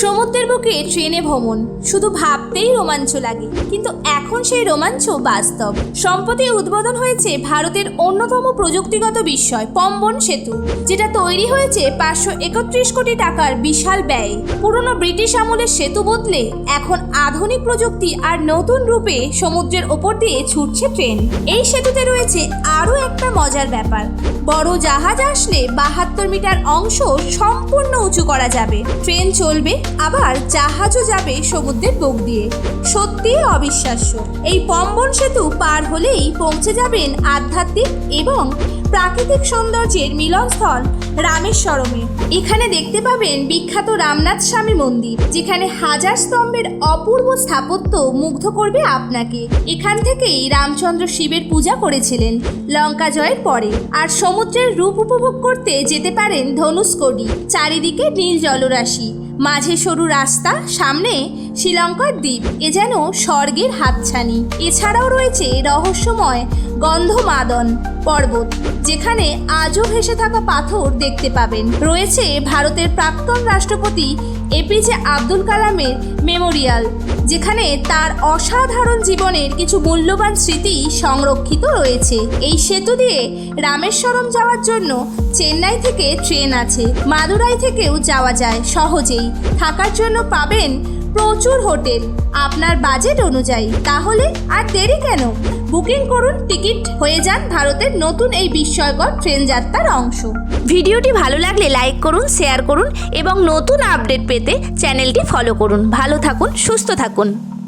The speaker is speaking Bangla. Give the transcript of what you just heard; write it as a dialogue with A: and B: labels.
A: সমুদ্রের বুকে ট্রেনে ভ্রমণ। শুধু ভাবতেই রোমাঞ্চ লাগে। কিন্তু এখন সেই রোমাঞ্চ বাস্তব। সম্প্রতি উদ্বোধন হয়েছে ভারতের অন্যতম প্রযুক্তিগত বিস্ময়, পম্বন সেতু, যেটা তৈরি হয়েছে পাঁচশো একত্রিশ কোটি টাকার বিশাল ব্যয়ে। পুরনো ব্রিটিশ আমলের সেতু বদলে এখন আধুনিক প্রযুক্তি আর নতুন রূপে সমুদ্রের ওপর দিয়ে ছুটছে ট্রেন। এই সেতুতে রয়েছে আরও একটা মজার ব্যাপার। বড় জাহাজ আসলে বাহাত্তর মিটার অংশ সম্পূর্ণ উঁচু করা যাবে। ট্রেন চলবে আবার জাহাজও যাবে সমুদ্রের বুক দিয়ে। সত্যি অবিশ্বাস্য। এই পম্বন সেতু পার হলেই পৌঁছে যাবেন আধ্যাত্মিক এবং প্রাকৃতিক সৌন্দর্যের মিলনস্থল রামেশ্বরমে। এখানে দেখতে পাবেন বিখ্যাত রামনাথ স্বামী মন্দির, যেখানে হাজার স্তম্ভের অপূর্ব স্থাপত্য মুগ্ধ করবে আপনাকে। এখান থেকেই রামচন্দ্র শিবের পূজা করেছিলেন লঙ্কা জয়ের পরে। আর সমুদ্রের রূপ উপভোগ করতে যেতে পারেন ধনুষ্কোডি চারিদিকে নীল জলরাশি। মাঝে সরু রাস্তা সামনে শ্রীলঙ্কার দ্বীপ, এ যেন স্বর্গের হাতছানি। এছাড়াও রয়েছে রহস্যময় গন্ধমাদন পর্বত, যেখানে আজও ভেসে থাকা পাথর দেখতে পাবেন। রয়েছে ভারতের প্রাক্তন রাষ্ট্রপতি এপিজে আব্দুল কালামের মেমোরিয়াল, যেখানে তার অসাধারণ জীবনের কিছু মূল্যবান স্মৃতি সংরক্ষিত রয়েছে। এই সেতু দিয়ে রামেশ্বরম যাওয়ার জন্য চেন্নাই থেকে ট্রেন আছে। মাদুরাই থেকেও যাওয়া যায় সহজেই। থাকার জন্য পাবেন প্রচুর হোটেল। আপনার বাজেট অনুযায়ী। তাহলে আর দেরি কেন? বুকিং করুন, টিকিট হয়ে যান ভারতের নতুন এই বিস্ময়কর ট্রেন যাত্রার অংশ। ভিডিওটি ভালো লাগলে লাইক করুন, শেয়ার করুন এবং নতুন আপডেট পেতে চ্যানেলটি ফলো করুন। ভালো থাকুন, সুস্থ থাকুন।